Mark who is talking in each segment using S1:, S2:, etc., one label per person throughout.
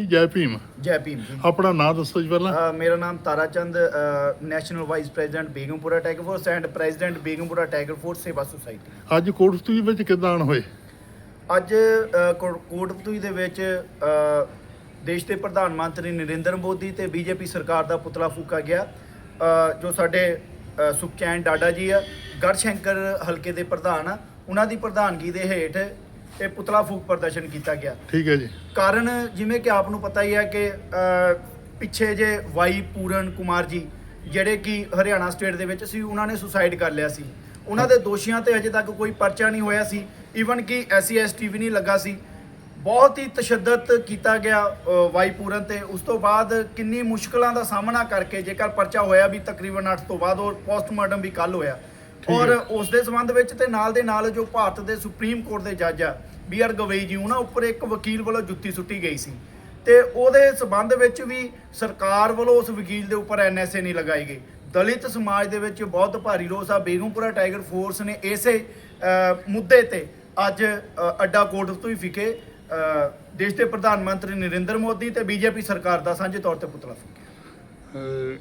S1: ਜੀ ਜੈ ਭੀਮ।
S2: ਜੈ ਭੀਮ ਜੀ।
S1: ਆਪਣਾ ਨਾਮ ਦੱਸੋ ਜੀ ਪਹਿਲਾਂ।
S2: ਅ, ਮੇਰਾ ਨਾਮ Tara Chand national vice president Begampura tiger force and president Begampura tiger force ਸੇਵਾ ਸੁਸਾਇਟੀ
S1: ਅੱਜ ਕੋਟਸਤੂਈ ਵਿੱਚ ਕਿੱਦਾਂ ਆਣ ਹੋਏ?
S2: ਅੱਜ ਅ, ਕੋ- ਕੋਟਪੁਤਲੀ ਦੇ ਵਿੱਚ ਅ, ਦੇਸ਼ ਦੇ ਪ੍ਰਧਾਨ ਮੰਤਰੀ ਨਰਿੰਦਰ ਮੋਦੀ ਤੇ ਬੀਜੇਪੀ ਸਰਕਾਰ ਦਾ ਪੁਤਲਾ ਫੂਕਾ ਗਿਆ। ਅ, ਜੋ ਸਾਡੇ ਅ, ਸੁਖਚੈਨ ਡਾਡਾ ਜੀ ਆ ਗੜਸ਼ੰਕਰ ਹਲਕੇ ਦੇ ਪ੍ਰਧਾਨ ਆ ਉਹਨਾਂ ਦੀ ਪ੍ਰਧਾਨਗੀ ਦੇ ਹੇਠ ਇਹ ਪੁਤਲਾ ਫੂਕ ਪ੍ਰਦਰਸ਼ਨ ਕੀਤਾ ਗਿਆ।
S1: ਠੀਕ ਹੈ ਜੀ।
S2: ਕਾਰਨ ਜਿਵੇਂ ਕਿ ਆਪ ਨੂੰ ਪਤਾ ਹੀ ਹੈ ਕਿ ਪਿੱਛੇ ਜੇ ਵਾਈ ਪੂਰਨ ਕੁਮਾਰ ਜੀ ਜਿਹੜੇ ਕਿ ਹਰਿਆਣਾ ਸਟੇਟ ਦੇ ਵਿੱਚ ਸੀ ਉਹਨਾਂ ਨੇ ਸੁਸਾਈਡ ਕਰ ਲਿਆ ਸੀ। ਉਹਨਾਂ ਦੇ ਦੋਸ਼ੀਆਂ ਤੇ ਅਜੇ ਤੱਕ ਕੋਈ ਪਰਚਾ ਨਹੀਂ ਹੋਇਆ ਸੀ। ਈਵਨ ਕਿ ਐਸਸੀ ਐਸਟੀ ਵੀ ਨਹੀਂ ਲੱਗਾ ਸੀ। ਬਹੁਤ ਹੀ ਤਸ਼ੱਦਦ ਕੀਤਾ ਗਿਆ ਵਾਈ ਪੂਰਨ ਤੇ। ਉਸ ਤੋਂ ਬਾਅਦ ਕਿੰਨੀ ਮੁਸ਼ਕਲਾਂ ਦਾ ਸਾਹਮਣਾ ਕਰਕੇ ਜੇਕਰ ਪਰਚਾ ਹੋਇਆ ਵੀ ਤਕਰੀਬਨ 8 ਤੋਂ ਬਾਅਦ ਔਰ ਪੋਸਟਮਾਰਟਮ ਵੀ ਕੱਲ ਹੋਇਆ। ਔਰ। ਉਸ ਦੇ ਸੰਬੰਧ ਵਿੱਚ ਤੇ ਨਾਲ ਦੇ ਨਾਲ ਜੋ ਭਾਰਤ ਦੇ ਸੁਪਰੀਮ ਕੋਰਟ ਦੇ ਜੱਜ ਆ ਬੀ ਆਰ ਗਵਈ ਜੀ, ਉਹਨਾਂ ਉੱਪਰ ਇੱਕ ਵਕੀਲ ਵੱਲੋਂ ਜੁੱਤੀ ਸੁੱਟੀ ਗਈ ਸੀ। ਤੇ ਉਹਦੇ ਸੰਬੰਧ ਵਿੱਚ ਵੀ ਸਰਕਾਰ ਵੱਲੋਂ ਉਸ ਵਕੀਲ ਦੇ ਉੱਪਰ ਐਨਐਸਏ ਨਹੀਂ ਲਗਾਈ ਗਈ। ਦਲਿਤ ਸਮਾਜ ਦੇ ਵਿੱਚ ਬਹੁਤ ਭਾਰੀ ਰੋਸ ਆ। ਬੇਗਮਪੁਰਾ ਟਾਈਗਰ ਫੋਰਸ ਨੇ ਇਸੇ ਮੁੱਦੇ ਤੇ ਅੱਜ ਅੱਡਾ ਕੋਟ ਤੋਂ ਹੀ ਵਿਖੇ ਦੇਸ਼ ਦੇ ਪ੍ਰਧਾਨ ਮੰਤਰੀ ਨਰਿੰਦਰ ਮੋਦੀ ਤੇ ਬੀਜੇਪੀ ਸਰਕਾਰ ਦਾ ਸਾਂਝੇ ਤੌਰ ਤੇ ਪੁਤਲਾ ਫੂਕਿਆ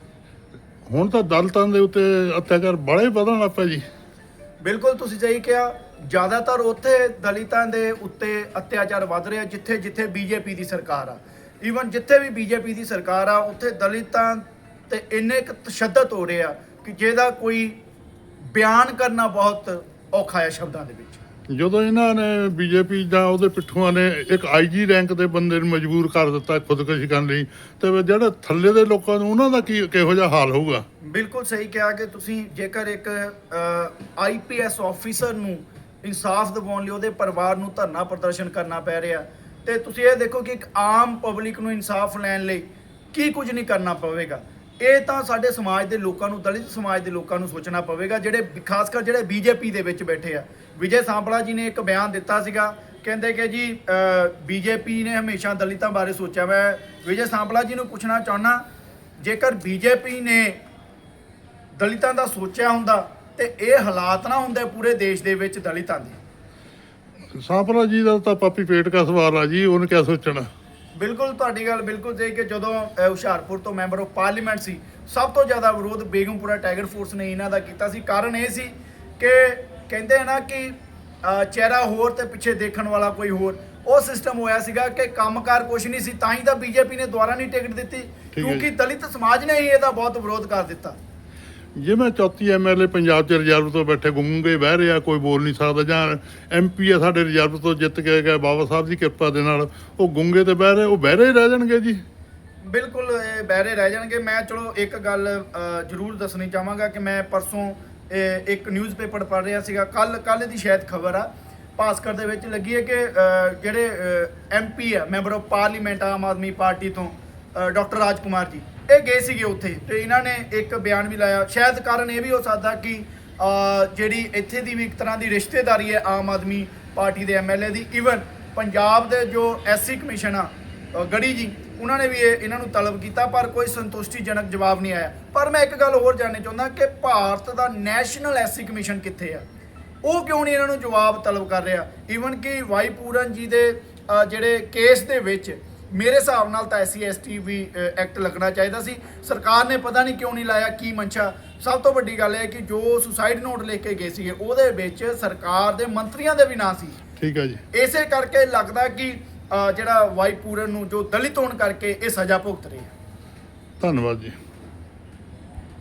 S1: ਹੁਣ ਤਾਂ ਦਲਤਾਂ ਦੇ ਉੱਤੇ ਅਤਿਆਚਾਰ ਬੜੇ ਵਧਣ ਲੱਗ ਪਿਆ ਜੀ।
S2: ਬਿਲਕੁਲ ਤੁਸੀਂ ਸਹੀ ਕਿਹਾ। ਜ਼ਿਆਦਾਤਰ ਉੱਥੇ ਦਲਿਤਾਂ ਦੇ ਉੱਤੇ ਅਤਿਆਚਾਰ ਵੱਧ ਰਿਹਾ, ਜਿੱਥੇ ਜਿੱਥੇ ਬੀਜੇਪੀ ਦੀ ਸਰਕਾਰ ਆ। ਈਵਨ ਜਿੱਥੇ ਵੀ ਬੀਜੇਪੀ ਦੀ ਸਰਕਾਰ ਆ, ਉੱਥੇ ਦਲਿਤਾਂ ਤੇ ਇੰਨੇ ਕੁ ਤਸ਼ੱਦਦ ਹੋ ਰਿਹਾ ਕਿ ਜਿਹਦਾ ਕੋਈ ਬਿਆਨ ਕਰਨਾ ਬਹੁਤ ਔਖਾ ਹੈ ਸ਼ਬਦਾਂ ਦੇ ਵਿੱਚ।
S1: ਜਦੋਂ ਇਹਨਾਂ ਨੇ ਬੀਜੇਪੀ ਜਾਂ ਉਹਦੇ ਪਿੱਠੂਆਂ ਨੇ ਇੱਕ ਆਈਜੀ ਰੈਂਕ ਦੇ ਬੰਦੇ ਨੂੰ ਮਜਬੂਰ ਕਰ ਦਿੱਤਾ ਖੁਦਕੁਸ਼ੀ ਕਰਨ ਲਈ, ਤੇ ਜਿਹੜੇ ਥੱਲੇ ਦੇ ਲੋਕਾਂ ਨੂੰ, ਉਹਨਾਂ ਦਾ ਕੀ ਕਿਹੋ ਜਿਹਾ ਹਾਲ ਹੋਊਗਾ?
S2: ਬਿਲਕੁਲ ਸਹੀ ਕਿਹਾ ਕਿ ਤੁਸੀਂ ਜੇਕਰ ਇੱਕ ਆਈਪੀਐਸ ਆਫੀਸਰ ਨੂੰ ਇਨਸਾਫ ਦਿਵਾਉਣ ਲਈ ਉਹਦੇ ਪਰਿਵਾਰ ਨੂੰ ਧਰਨਾ ਪ੍ਰਦਰਸ਼ਨ ਕਰਨਾ ਪੈ ਰਿਹਾ, ਤੇ ਤੁਸੀਂ ਇਹ ਦੇਖੋ ਕਿ ਇੱਕ ਆਮ ਪਬਲਿਕ ਨੂੰ ਇਨਸਾਫ ਲੈਣ ਲਈ ਕੀ ਕੁਝ ਨਹੀਂ ਕਰਨਾ ਪਵੇਗਾ। ਇਹ ਤਾਂ ਸਾਡੇ ਸਮਾਜ ਦੇ ਲੋਕਾਂ ਨੂੰ, ਦਲਿਤ ਸਮਾਜ ਦੇ ਲੋਕਾਂ ਨੂੰ ਸੋਚਣਾ ਪਵੇਗਾ, ਜਿਹੜੇ ਖਾਸ ਕਰ ਜਿਹੜੇ ਬੀਜੇਪੀ ਦੇ ਵਿੱਚ ਬੈਠੇ ਆ। ਵਿਜੇ ਸਾਂਪਲਾ ਜੀ ਨੇ ਇੱਕ ਬਿਆਨ ਦਿੱਤਾ ਸੀਗਾ, ਕਹਿੰਦੇ ਕਿ ਜੀ ਬੀਜੇਪੀ ਨੇ ਹਮੇਸ਼ਾ ਦਲਿਤਾਂ ਬਾਰੇ ਸੋਚਿਆ ਮੈਂ ਵਿਜੇ ਸਾਂਪਲਾ ਜੀ ਨੂੰ ਪੁੱਛਣਾ ਚਾਹੁੰਦਾ ਜੇਕਰ ਬੀਜੇਪੀ ਨੇ ਦਲਿਤਾਂ ਦਾ ਸੋਚਿਆ ਹੁੰਦਾ, ਤੇ ਇਹ ਹਾਲਾਤ ਨਾ ਹੁੰਦੇ ਪੂਰੇ ਦੇਸ਼ ਦੇ ਵਿੱਚ ਦਲਿਤਾਂ ਦੇ।
S1: ਸਾਂਪਰਾ ਜੀ ਦਾ ਤਾਂ ਪਾਪੀ ਪੇਟ ਕਾ ਸਵਾਲ ਆ ਜੀ, ਉਹਨੇ ਕਿਆ ਸੋਚਣਾ?
S2: ਬਿਲਕੁਲ ਤੁਹਾਡੀ ਗੱਲ ਬਿਲਕੁਲ ਸਹੀ ਕਿ ਜਦੋਂ ਹੁਸ਼ਿਆਰਪੁਰ ਤੋਂ ਮੈਂਬਰ ਆਫ ਪਾਰਲੀਮੈਂਟ ਸੀ ਸਭ ਤੋਂ ਜ਼ਿਆਦਾ ਵਿਰੋਧ ਬੇਗਮਪੁਰਾ ਟਾਈਗਰ ਫੋਰਸ ਨੇ ਇਹਨਾਂ ਦਾ ਕੀਤਾ ਸੀ। ਕਾਰਨ ਇਹ ਸੀ ਕਿ ਕਹਿੰਦੇ ਆ ਨਾ ਕਿ ਚਿਹਰਾ ਹੋਰ ਤੇ ਪਿੱਛੇ ਦੇਖਣ ਵਾਲਾ ਕੋਈ ਹੋਰ। ਉਹ ਸਿਸਟਮ ਹੋਇਆ ਸੀਗਾ ਕਿ ਕੰਮਕਾਰ ਕੁਛ ਨਹੀਂ ਸੀ ਤਾਂ ਹੀ ਤਾਂ ਬੀਜੇਪੀ ਨੇ ਦੁਬਾਰਾ ਨਹੀਂ ਟਿਕਟ ਦਿੱਤੀ ਕਿਉਂਕਿ
S1: ਜੀ।
S2: ਦਲਿਤ ਸਮਾਜ ਨੇ ਹੀ ਇਹਦਾ ਬਹੁਤ ਵਿਰੋਧ ਕਰ ਦਿੱਤਾ।
S1: ਜੇ ਜਿਵੇਂ 34 ਐਮਐਲਏ ਪੰਜਾਬ 'ਚ ਰਿਜ਼ਰਵ ਤੋਂ ਬੈਠੇ ਗੁੰਗੇ ਬਹਿ ਰਿਹਾ ਕੋਈ ਬੋਲ ਨਹੀਂ ਸਕਦਾ ਜਾਂ ਐਮਪੀ ਆ ਸਾਡੇ ਰਿਜ਼ਰਵ ਤੋਂ ਜਿੱਤ ਕੇ ਗਏ ਬਾਬਾ ਸਾਹਿਬ ਦੀ ਕਿਰਪਾ ਦੇ ਨਾਲ ਉਹ ਗੁੰਗੇ ਤੇ ਬਹਿ ਰਹੇ ਉਹ ਬਹਿਰੇ ਹੀ ਰਹਿ ਜਾਣਗੇ ਜੀ?
S2: ਬਿਲਕੁਲ ਇਹ ਬਹਿਰੇ ਰਹਿ ਜਾਣਗੇ। ਮੈਂ ਚਲੋ ਇੱਕ ਗੱਲ ਜ਼ਰੂਰ ਦੱਸਣੀ ਚਾਹਾਂਗਾ ਕਿ ਮੈਂ ਪਰਸੋਂ ਇਹ, ਇੱਕ ਨਿਊਜ਼ਪੇਪਰ ਪੜ੍ਹ ਰਿਹਾ ਸੀਗਾ। ਕੱਲ ਕੱਲ ਦੀ ਸ਼ਾਇਦ ਖਬਰ ਆ। ਭਾਸਕਰ ਦੇ ਵਿੱਚ ਲੱਗੀ ਹੈ ਕਿ ਅ, ਜਿਹੜੇ ਐਮਪੀ ਆ member of parliament Aam Aadmi party ਤੋਂ ਡਾਕਟਰ ਰਾਜਕੁਮਾਰ ਜੀ। ਇਹ ਗਏ ਸੀਗੇ ਉੱਥੇ ਤੇ ਇਹਨਾਂ ਨੇ ਇੱਕ ਬਿਆਨ ਵੀ ਲਾਇਆ। ਸ਼ਾਇਦ ਕਾਰਨ ਇਹ ਵੀ ਹੋ ਸਕਦਾ ਕਿ ਜਿਹੜੀ ਇੱਥੇ ਦੀ ਵੀ ਇੱਕ ਤਰ੍ਹਾਂ ਦੀ ਰਿਸ਼ਤੇਦਾਰੀ ਹੈ ਆਮ ਆਦਮੀ ਪਾਰਟੀ ਦੇ ਐਮਐਲਏ ਦੀ ਇਵਨ ਪੰਜਾਬ ਦੇ ਜੋ ਐਸਸੀ ਕਮਿਸ਼ਨ ਆ ਗੜੀ ਜੀ, ਉਹਨਾਂ ਨੇ ਵੀ ਇਹ ਇਹਨਾਂ ਨੂੰ ਤਲਬ ਕੀਤਾ, ਪਰ ਕੋਈ ਸੰਤੁਸ਼ਟੀਜਨਕ ਜਵਾਬ ਨਹੀਂ ਆਇਆ। ਪਰ ਮੈਂ ਇੱਕ ਗੱਲ ਹੋਰ ਜਾਣਨੀ ਚਾਹੁੰਦਾ ਕਿ ਭਾਰਤ ਦਾ ਨੈਸ਼ਨਲ ਐਸਸੀ ਕਮਿਸ਼ਨ ਕਿੱਥੇ ਆ? ਉਹ ਕਿਉਂ ਨਹੀਂ ਇਹਨਾਂ ਨੂੰ ਜਵਾਬ ਤਲਬ ਕਰ ਰਿਹਾ? ਈਵਨ ਕਿ ਵਾਈ ਪੂਰਨ ਜੀ ਦੇ ਜਿਹੜੇ ਕੇਸ ਦੇ ਵਿੱਚ ਮੇਰੇ ਹਿਸਾਬ ਨਾਲ ਤਾਂ ਐਸਸੀ ਐਸਟੀ ਵੀ ਐਕਟ ਲੱਗਣਾ ਚਾਹੀਦਾ ਸੀ। ਸਰਕਾਰ ਨੇ ਪਤਾ ਨਹੀਂ ਕਿਉਂ ਨਹੀਂ ਲਾਇਆ ਕੀ ਮਨਸ਼ਾ ਸਭ ਤੋਂ ਵੱਡੀ ਗੱਲ ਇਹ ਹੈ ਕਿ ਜੋ ਸੁਸਾਈਡ ਨੋਟ ਲਿਖ ਕੇ ਗਏ ਸੀਗੇ ਉਹਦੇ ਵਿੱਚ ਸਰਕਾਰ ਦੇ ਮੰਤਰੀਆਂ ਦੇ ਵੀ ਨਾਂ ਸੀ।
S1: ਠੀਕ ਹੈ ਜੀ।
S2: ਇਸੇ ਕਰਕੇ ਲੱਗਦਾ ਕਿ ਜਿਹੜਾ ਵਾਈ ਪੂਰਨ ਨੂੰ ਜੋ ਦਲਿਤ ਹੋਣ ਕਰਕੇ ਇਹ ਸਜ਼ਾ ਭੁਗਤ ਰਹੇ ਆ।
S1: ਧੰਨਵਾਦ ਜੀ।